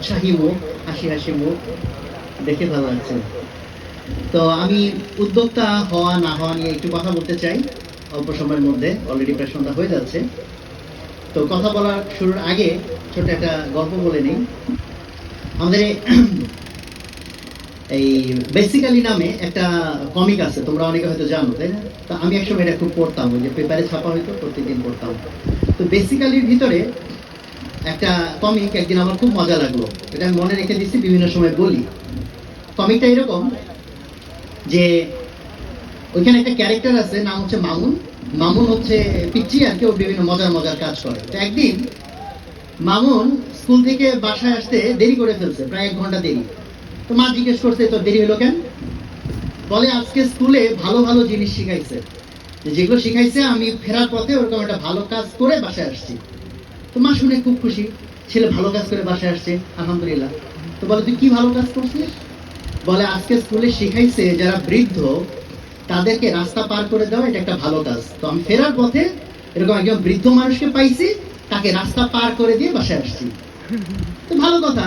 উৎসাহী মুখ হাসি হাসি মুখ দেখে ভালো লাগছে। তো আমি উদ্যোক্তা হওয়া না হওয়া নিয়ে একটু কথা বলতে চাই। অল্প সময়ের মধ্যে অলরেডি সন্ধ্যা হয়ে যাচ্ছে। তো কথা বলার শুরুর আগে ছোট একটা গল্প বলে নিই। আমাদের এই- বেসিক্যালি নামে একটা কমিক আছে, তোমরা অনেকে হয়তো জানো, তাই না? তো আমি একসময় এটা খুব পড়তাম যে পেপারে ছাপা হইতো প্রতিদিন পড়তাম। তো বেসিক্যালির ভিতরে একটা কমিক একদিন আমার খুব মজা লাগল। এটা আমি মনে রেখে দিচ্ছি, বিভিন্ন সময় বলি। কমিকটা এরকম যে ওইখানে একটা ক্যারেক্টার আছে, নাম হচ্ছে মামুন। মামুন হচ্ছে পিচ্ছি আর কেউ বিভিন্ন মজার মজার কাজ করে। তো একদিন মামুন স্কুল থেকে বাসায় আসতে দেরি করে ফেলছে, প্রায় এক ঘণ্টা দেরি। তো মা জিজ্ঞেস করছে তো দেরি হলো কেন? বলে, আজকে স্কুলে ভালো ভালো জিনিস শিখাইছে। যেগুলো শিখাইছে, আমি ফেরার পথে ওরকম একটা ভালো কাজ করে বাসায় আসছি। তো মা শুনে খুব খুশি। ছেলে ভালো কাজ করে বাসায় আসছে, আলহামদুলিল্লাহ। তো বলে, তুই কি ভালো কাজ করছিস? বলে, আজকে স্কুলে শিখাইছে যারা বৃদ্ধ, তাদেরকে রাস্তা পার করে দেওয়া এটা একটা ভালো কাজ। তো আমি ফেরার পথে এরকম একজন বৃদ্ধ মানুষকে পাইছি, তাকে রাস্তা পার করে দিয়ে বাসায় আসছি। তো ভালো কথা।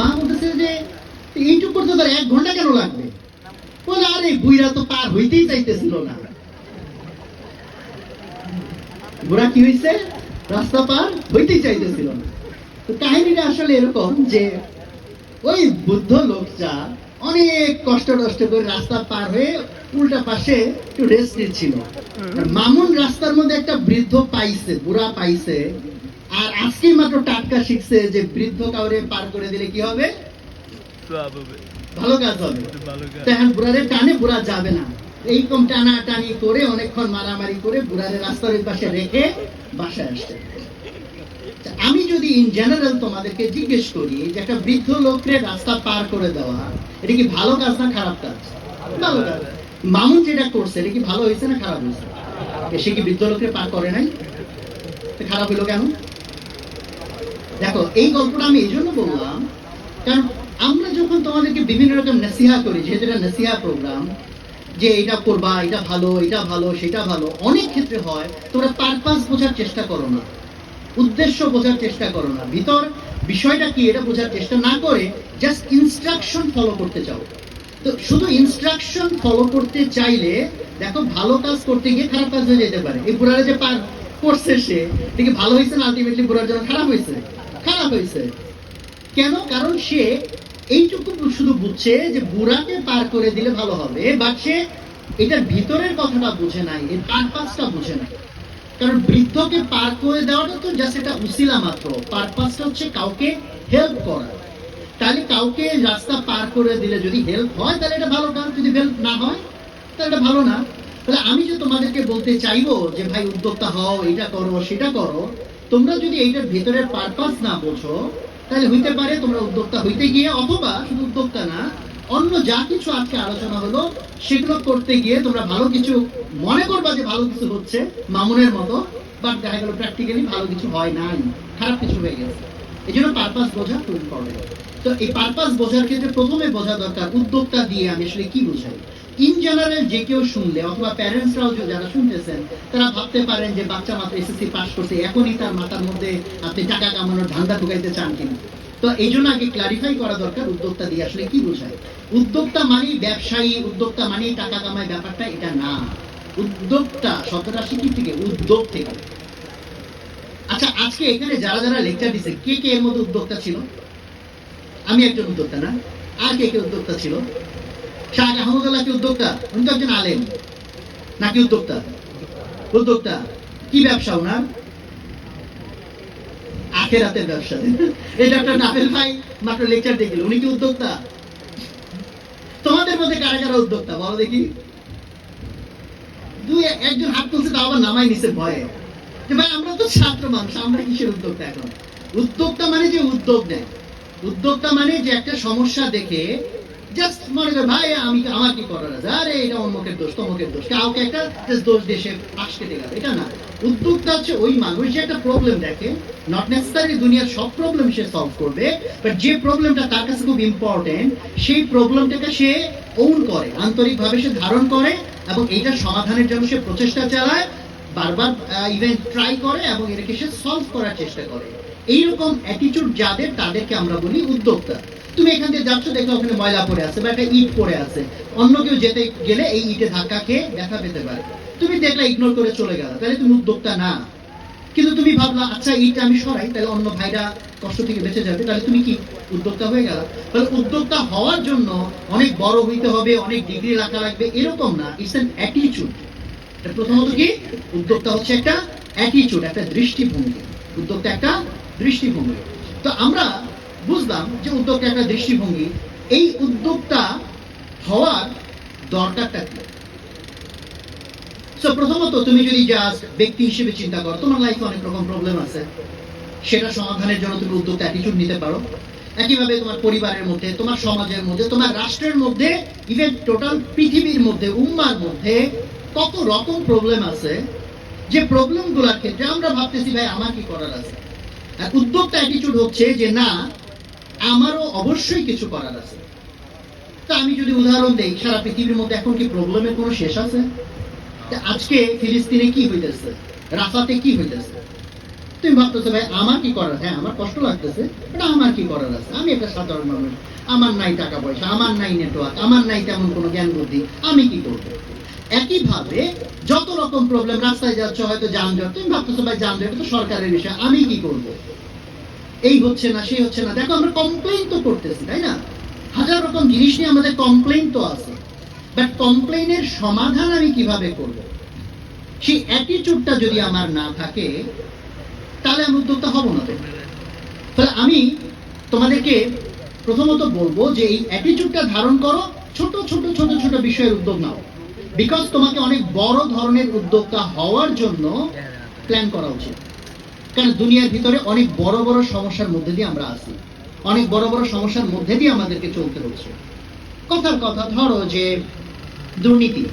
মা বলতেছে যে, এইটুকু করতে তোর এক ঘণ্টা কেন লাগবে? বলে, আরে বুইরা তো পার হইতেই চাইতেছিল না। বুড়া কি হয়েছে রাস্তা পার হইতেই চাইতেছিল না। তো কাহিনীটা আসলে এরকম যে ওই বুদ্ধ লোকটা অনেক কষ্ট কষ্ট করে রাস্তা পার হয়ে উল্টা পাশে একটু রেস্ট নিচ্ছিল। মামুন রাস্তার মধ্যে একটা বৃদ্ধ পাইছে বুড়া পাইছে। আর আজকে মাত্র টাটকা শিখছে যে বৃদ্ধ কাউরে পার করে দিলে কি হবে? ভালো কাজ হবে। বুড়ারে টানে বুড়া যাবে না। এইরকম টানা টানি করে, অনেকক্ষণ মারামারি করে বুড়ারে রাস্তার পাশে রেখে বাসায় আসছে তা আমি যদি ইন জেনারেল তোমাদেরকে জিজ্ঞেস করি, যে একটা বৃদ্ধ লোককে রাস্তা পার করে দেওয়া, এটা কি ভালো কাজ না খারাপ কাজ? ভালো কাজ। মামুন যেটা করছে, এটা কি ভালো হয়েছে না খারাপ হয়েছে? সে কি বৃদ্ধ লোককে পার করে নাই? খারাপ হলো কেন? দেখো, এই গল্পটা আমি এই জন্য বললাম, কারণ আমরা যখন তোমাদেরকে বিভিন্ন রকম নসিহা করি, যেহেতু এটা নসিহা প্রোগ্রাম যে এটা করবা, এটা ভালো এটা ভালো, সেটা ভালো। অনেক ক্ষেত্রে হয়, তোমরা পারপাস বোঝার চেষ্টা করো না। উদ্দেশ্য বোঝার চেষ্টা করো না। ভিতর বিষয়টা কি, এটা বোঝার চেষ্টা না করে জাস্ট ইনস্ট্রাকশন ফলো করতে চাও। তো শুধু ইনস্ট্রাকশন ফলো করতে চাইলে, দেখো ভালো কাজ করতে গিয়ে খারাপ কাজ হয়ে যেতে পারে। এই বুড়ারে যে পার করছে সে ঠিক ভালো হয়েছে না আলটিমেটলি বুড়ার জন্য খারাপ হয়েছে? খারাপ হয়েছে। কেন? কারণ সে এইটুকু শুধু বুঝছে যে বুড়াকে পার করে দিলে ভালো হবে বাট সে এটার ভিতরের কথাটা বুঝে নাই, এর পারপাসটা বুঝে নাই। কারণ বৃদ্ধকে পার করে দেওয়াটা তো জাস্ট একটা উসিলা মাত্র পারপাসটা হচ্ছে কাউকে হেল্প করা। তাহলে কাউকে রাস্তা পার করে দিলে যদি হেল্প হয়, তাহলে এটা ভালো কাজ যদি হেল্প না হয়, তাহলে এটা ভালো না। তাহলে আমি যে তোমাদেরকে বলতে চাইব যে, ভাই, উদ্যোক্তা হও এটা করো, সেটা করো, তোমরা যদি এইটার ভেতরের পারপাস না বোঝো তাহলে হইতে পারে তোমরা উদ্যোক্তা হইতে গিয়ে, অথবা শুধু উদ্যোক্তা না, অন্য যা কিছু আজকে আলোচনা হলো, সেগুলো করতে গিয়ে তোমরা ভালো কিছু মনে করবা যে ভালো কিছু হচ্ছে মামুনের মতো, বাট দেখা গেল প্র্যাকটিক্যালি ভালো কিছু হয় নাই, খারাপ কিছু হয়ে গেছে। এই জন্য পারপাস বোঝা খুব ইম্পর্টেন্ট তো এই পারপাস বোঝার ক্ষেত্রে প্রথমে বোঝা দরকার, উদ্যোক্তা দিয়ে আমি আসলে কি বুঝাই? ইন জেনারেল যে কেউ শুনলে অথবা প্যারেন্টসরাও যারা শুনতেছেন, তারা ভাবতে পারেন যে বাচ্চা মাত্র এসএসসি পাস করছে, এখনই তার মাথার মধ্যে আপনি টাকা কামানোর ধান্দা ঢুকাইতে চান কিনা? তো এই জন্য আগে ক্লারিফাই করা দরকার উদ্যোক্তা দিয়ে আসলে কি বোঝায়। উদ্যোক্তা মানেই ব্যবসায়ী, উদ্যোক্তা মানেই টাকা কামায়, ব্যাপারটা এটা না। উদ্যোক্তা শব্দটা শিখি থেকে, উদ্যোগ থেকে। আচ্ছা আজকে এখানে যারা যারা লেকচার দিচ্ছে কে কে এর মধ্যে উদ্যোক্তা ছিল? আমি একজন উদ্যোক্তা না। আর কে কে উদ্যোক্তা ছিল? কি উদ্যোক্তা? উনি তো একজন আলেম। নাকি উদ্যোক্তা? উদ্যোক্তা। কি ব্যবসা আখেরাতের ব্যবসা। এই ডক্টর নাফেল ভাই মাত্র লেকচার উনি কি উদ্যোক্তা? তোমাদের মধ্যে কারা কারা উদ্যোক্তা? বলো দেখি। দুই একজন হাত তুলছে, তাও আবার নামাই নিছে ভয়ে। যে ভাই, আমরা তো ছাত্র মানুষ, আমরা কিসের উদ্যোক্তা এখন? উদ্যোক্তা মানে যে উদ্যোগ নেয়। উদ্যোক্তা মানে যে একটা সমস্যা দেখে জাস্ট মনে করে, ভাই, আমি আমার কি করার আছে? আরে, এটা অমুকের দোষ, তমুকের দোষ। কাউকে একটা দোষ সে গেল। এটা না। উদ্যোক্তা হচ্ছে ওই মানুষ যে একটা প্রবলেম দেখে নট নেসেসারি দুনিয়ার সব প্রবলেম সে সলভ করবে বাট যে প্রবলেমটা তার কাছে খুব ইম্পর্টেন্ট সেই প্রবলেমটাকে সে ওন করে, আন্তরিকভাবে সে ধারণ করে, এবং এইটার সমাধানের জন্য সে প্রচেষ্টা চালায়, বারবার ইভেন ট্রাই করে, এবং এটাকে সে সলভ করার চেষ্টা করে। এইরকম অ্যাটিটিউড যাদের, তাদেরকে আমরা বলি উদ্যোক্তা। তুমি এখান দিয়ে যাচ্ছ, দেখো ওখানে ময়লা পড়ে আছে বা একটা ইট পড়ে আছে। অন্য কেউ যেতে গেলে এই ইটে ধাক্কা খেয়ে ব্যথা পেতে পারে। তুমি দেখলে ইগনোর করে চলে গেল, তাহলে তুমি উদ্যোক্তা না। কিন্তু তুমি ভাবলা আচ্ছা ইট আমি সরাই, তাহলে অন্য ভাইরা কষ্ট থেকে বেঁচে যাবে, তাহলে তুমি কি উদ্যোক্তা হয়ে গেল? তাহলে উদ্যোক্তা হওয়ার জন্য অনেক বড় হইতে হবে, অনেক ডিগ্রি রাখা লাগবে, এরকম না ইটস অ্যান অ্যাটিটিউড প্রথমত কি? উদ্যোক্তা হচ্ছে একটা অ্যাটিটিউড একটা দৃষ্টিভঙ্গি। উদ্যোক্তা একটা দৃষ্টিভঙ্গি। তো আমরা বুঝলাম যে উদ্যোক্তা একটা দৃষ্টিভঙ্গি। এই উদ্যোক্তা হওয়ার দরকারটা কি? প্রথমত তুমি যদি জাস্ট ব্যক্তি হিসেবে চিন্তা করো, তোমার লাইফে অনেক রকম প্রবলেম আছে। সেটা সমাধানের জন্য তুমি উদ্যোক্তা অ্যাটিটিউড নিতে পারো। একইভাবে তোমার পরিবারের মধ্যে, তোমার সমাজের মধ্যে, তোমার রাষ্ট্রের মধ্যে ইভেন টোটাল পৃথিবীর মধ্যে, উম্মার মধ্যে কত রকম প্রবলেম আছে। যে প্রবলেমগুলোর ক্ষেত্রে আমরা ভাবতেছি, ভাই, আমার কি করার আছে? উদ্যোক্তা অ্যাটিটিউড হচ্ছে যে, না, আমারও অবশ্যই কিছু করার আছে। তা আমি যদি উদাহরণ দেই, সারা পৃথিবীর মধ্যে এখন কি প্রবলেমের কোনো শেষ আছে? আজকে ফিলিস্তিনে কি হইতেছে? রাফাতে কি হইতেছে? তুমি ভাবতেছো, ভাই, আমার কি করার? হ্যাঁ আমার কষ্ট লাগতেছে এটা আমার কি করার আছে? আমি একটা সাধারণ মানুষ, আমার নাই টাকা পয়সা, আমার নাই নেটওয়ার্ক আমার নাই তেমন কোনো জ্ঞান বুদ্ধি, আমি কি করব? একইভাবে যত রকম প্রবলেম রাস্তায় যাচ্ছ, হয়তো যানজট, তুমি ভাবতেছো, ভাই, যানজট তো সরকারের বিষয়, আমি কি করব? এই হচ্ছে না, সেই হচ্ছে না। দেখো, আমরা কমপ্লেইন তো করতেছি, তাই না? হাজার রকম জিনিস নিয়ে আমাদের কমপ্লেন তো আছে। বাট কমপ্লেইনের সমাধান আমি কীভাবে করব? সেই অ্যাটিটিউডটা যদি আমার না থাকে, তাহলে আমি উদ্যোক্তা হব না তাহলে আমি তোমাদেরকে প্রথমত বলব যে এই অ্যাটিটিউডটা ধারণ করো, ছোট ছোট ছোট ছোট বিষয়ের উদ্যোগ নাও। বিকজ তোমাকে অনেক বড় ধরনের উদ্যোক্তা হওয়ার জন্য প্ল্যান করা উচিত। কারণ দুনিয়ার ভিতরে অনেক বড় বড় সমস্যার মধ্যে দিয়ে আমরা আছি। অনেক বড় বড় সমস্যার মধ্যে দিয়ে আমাদেরকে চলতে হচ্ছে। কথার কথা ধরো যে দুর্নীতি।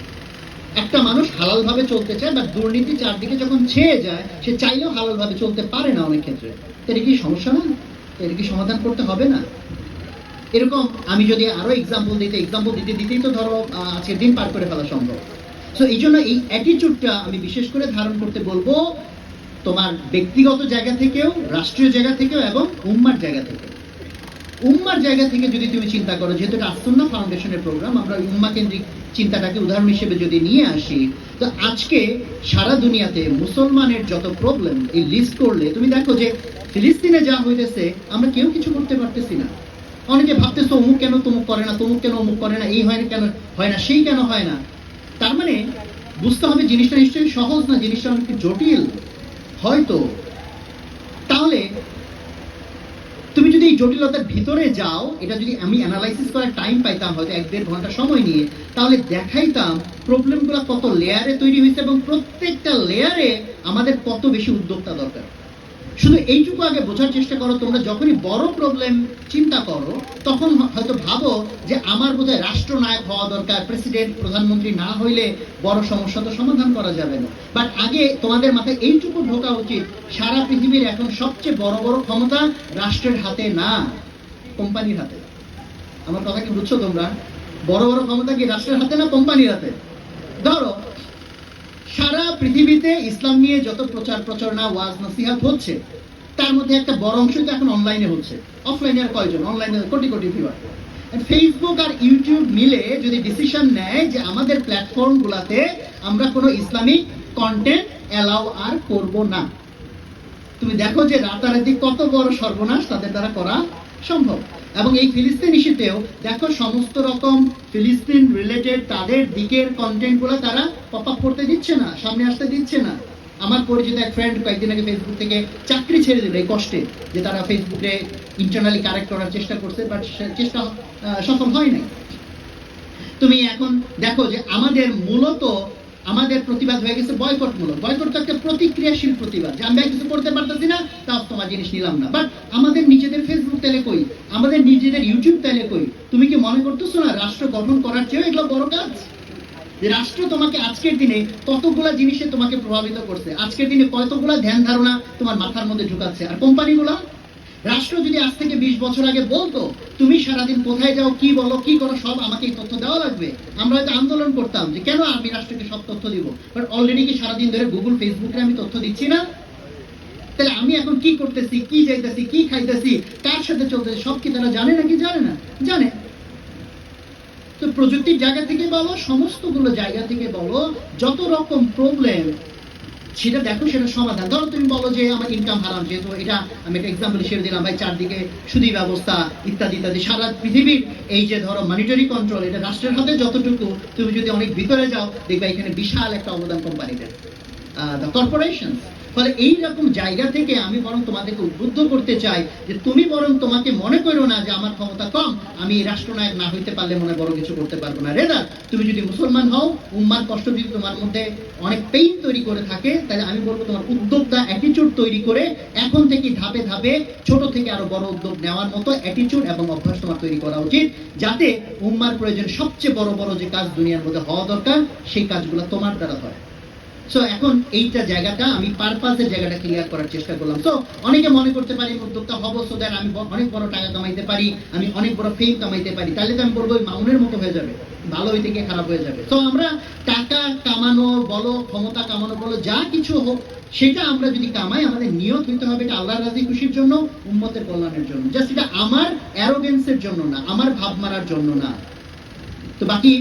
একটা মানুষ হালাল ভাবে চলতে চায় বা দুর্নীতি চারদিকে যখন ছেয়ে যায়, সে চাইলেও হালাল ভাবে চলতে পারে না অনেক ক্ষেত্রে। এটা কি সমস্যা না? এটা কি সমাধান করতে হবে না? এরকম আমি যদি আরও এক্সাম্পল দিতে এক্সাম্পল দিতে, দিতেই তো ধরো আজকের দিন পার করে ফেলা সম্ভব। সো এই জন্য এই অ্যাটিটিউডটা আমি বিশেষ করে ধারণ করতে বলব তোমার ব্যক্তিগত জায়গা থেকেও, রাষ্ট্রীয় জায়গা থেকেও এবং উম্মার জায়গা থেকে। উম্মার জায়গা থেকে যদি তুমি চিন্তা করো, যেহেতু এটা আসন্না ফাউন্ডেশনের প্রোগ্রাম আমরা উম্মা কেন্দ্রিক চিন্তাটাকে উদাহরণ হিসেবে যদি নিয়ে আসি, তো আজকে সারা দুনিয়াতে মুসলমানের যত প্রবলেম এই লিস্ট করলে, তুমি দেখো যে ফিলিস্তিনে যা হইতেছে, আমরা কেউ কিছু করতে পারতেছি না। অনেকে ভাবতেছো, অমুক কেন তমুক করে না, তমুক কেন অমুক করে না, এই হয় না, কেন হয় না, সেই কেন হয় না? তার মানে বুঝতে হবে জিনিসটা নিশ্চয়ই সহজ না জিনিসটা অনেক জটিল। হয়তো। তাহলে তুমি যদি এই জটিলতার ভিতরে যাও, এটা যদি আমি অ্যানালাইসিস করার টাইম পাইতাম হয়তো এক দেড় ঘণ্টা সময় নিয়ে, তাহলে দেখাইতাম প্রবলেমগুলো কত লেয়ারে তৈরি হয়েছে এবং প্রত্যেকটা লেয়ারে আমাদের কত বেশি উদ্যোক্তা দরকার। শুধু এইটুকু আগে বোঝার চেষ্টা করো, তোমরা যখনই বড় প্রবলেম চিন্তা করো, তখন হয়তো ভাবো যে আমার বোধহয় রাষ্ট্রনায়ক হওয়া দরকার প্রেসিডেন্ট প্রধানমন্ত্রী না হইলে বড় সমস্যা তো সমাধান করা যাবে না। বাট আগে তোমাদের মাথায় এইটুকু ঢোকা উচিত, সারা পৃথিবীর এখন সবচেয়ে বড় বড় ক্ষমতা রাষ্ট্রের হাতে না, কোম্পানির হাতে। আমার কথা কি বুঝছ তোমরা? বড় বড় ক্ষমতা কি রাষ্ট্রের হাতে না কোম্পানির হাতে? ধরো পৃথিবীতে ইসলাম নিয়ে যত প্রচার প্রচারণা ওয়াজ নসিহাত হচ্ছে, তার মধ্যে একটা বড় অংশ তো এখন অনলাইনে হচ্ছে। অফলাইনে আর কয়জন? অনলাইনে কোটি কোটি ভিউয়ার ফেসবুক আর ইউটিউব মিলে যদি ডিসিশন নেয় যে আমাদের প্ল্যাটফর্ম গুলাতে আমরা কোনো ইসলামিক কন্টেন্ট অ্যালাউ আর করব না। তুমি দেখো যে রাতারাতি কত বড় সর্বনাশ তাদের দ্বারা করা সম্ভব। এবং এই ফিলিস্তিন ইস্যুতেও দেখো সমস্ত রকম ফিলিস্তিন রিলেটেড তাদের দিকের কন্টেন্টগুলো তারা পপ আপ করতে দিচ্ছে না, সামনে আসতে দিচ্ছে না। আমার পরিচিত এক ফ্রেন্ড কয়েকদিন আগে ফেসবুক থেকে চাকরি ছেড়ে দিল এই কষ্টে, যে তারা ফেসবুকে ইন্টারনালি কারেক্ট করার চেষ্টা করছে বাট চেষ্টা সফল হয় নাই। তুমি এখন দেখো যে আমাদের মূলত আমাদের প্রতিবাদ হয়ে গেছে বয়কট মূলক বয়কট তো একটা প্রতিক্রিয়াশীল প্রতিবাদ, যে আমরা কিছু করতে পারতেছি না, তাও তোমার জিনিস নিলাম না। বাট আমাদের নিজেদের ফেসবুক তেলে কই? আমাদের নিজেদের ইউটিউব তেলে কই? তুমি কি মনে করতেছো না রাষ্ট্র গঠন করার চেয়েও এগুলো বড় কাজ? যে রাষ্ট্র তোমাকে আজকের দিনে কতগুলা জিনিসে তোমাকে প্রভাবিত করছে? আজকের দিনে কতগুলা ধ্যান ধারণা তোমার মাথার মধ্যে ঢুকাচ্ছে? আর কোম্পানিগুলা? রাষ্ট্র যদি আজ থেকে বিশ বছর আগে বলতো, তুমি সারাদিন কোথায় যাও, কি বলো, কি করো, সব আমাকে এই তথ্য দেওয়া লাগবে। আমরা হয়তো আন্দোলন করতাম যে, কেন আমি রাষ্ট্রকে সব তথ্য দিব? বাট অলরেডি কি সারাদিন ধরে গুগল ফেসবুকে আমি তথ্য দিচ্ছি না? তাহলে আমি এখন কি করতেছি, কি যাইতেছি, কি খাইতেছি, কার সাথে চলতেছি, সব কি তারা জানে নাকি জানে না? জানে। তো প্রযুক্তির জায়গা থেকে বলো, সমস্তগুলো জায়গা থেকে বলো, যত রকম প্রবলেম সেটা দেখো, সেটা সমাধান। ধরো তুমি বলো যে আমার ইনকাম হারাম, যেহেতু এটা আমি একটা এক্সাম্পল হিসেবে দিলাম, ভাই, চারদিকে সুদী ব্যবস্থা, ইত্যাদি ইত্যাদি। সারা পৃথিবীর এই যে ধরো মনিটরি কন্ট্রোল এটা রাষ্ট্রের হাতে যতটুকু, তুমি যদি অনেক ভিতরে যাও, দেখবে এখানে বিশাল একটা অবদান কোম্পানিদের দ্য ফলে এই রকম জায়গা থেকে আমি বরং তোমাদেরকে উদ্বুদ্ধ করতে চাই যে তুমি বরং তোমাকে মনে করো না যে আমার ক্ষমতা কম, আমি রাষ্ট্রনায়ক না হইতে পারলে মনে বড় কিছু করতে পারব না। রেদার তুমি যদি মুসলমান হও, উম্মার কষ্ট যদি তোমার মধ্যে অনেক পেইন তৈরি করে থাকে, তাহলে আমি বলব তোমার উদ্যোগটা অ্যাটিচিউড তৈরি করে এখন থেকে ধাপে ধাপে ছোট থেকে আরও বড় উদ্যোগ নেওয়ার মতো অ্যাটিচিউড এবং অভ্যাস তোমার তৈরি করা উচিত, যাতে উম্মার প্রয়োজন সবচেয়ে বড় বড় যে কাজ দুনিয়ার মধ্যে হওয়া দরকার, সেই কাজগুলো তোমার দ্বারা হয়। সো এখন এইটা জায়গাটা আমি পারপাসের জায়গাটা ক্লিয়ার করার চেষ্টা করলাম। তো অনেকে মনে করতে পারি উদ্যোক্তা হব সো দ্যাট আমি অনেক বড় টাকা কামাইতে পারি, আমি অনেক বড় ফেম কামাইতে পারি। তাহলে তো আমি বলব মাউনের মতো হয়ে যাবে, ভালো হইতে গিয়ে খারাপ হয়ে যাবে। তো আমরা টাকা কামানো বলো, ক্ষমতা কামানো বলো, যা কিছু হোক, সেটা আমরা যদি কামাই, আমাদের নিয়ত হইতে হবে এটা আল্লাহর রাজি খুশির জন্য, উম্মতের কল্যাণের জন্য। জাস্ট এটা আমার অ্যারোগেন্সের জন্য না, আমার ভাব মারার জন্য না। তো বাকি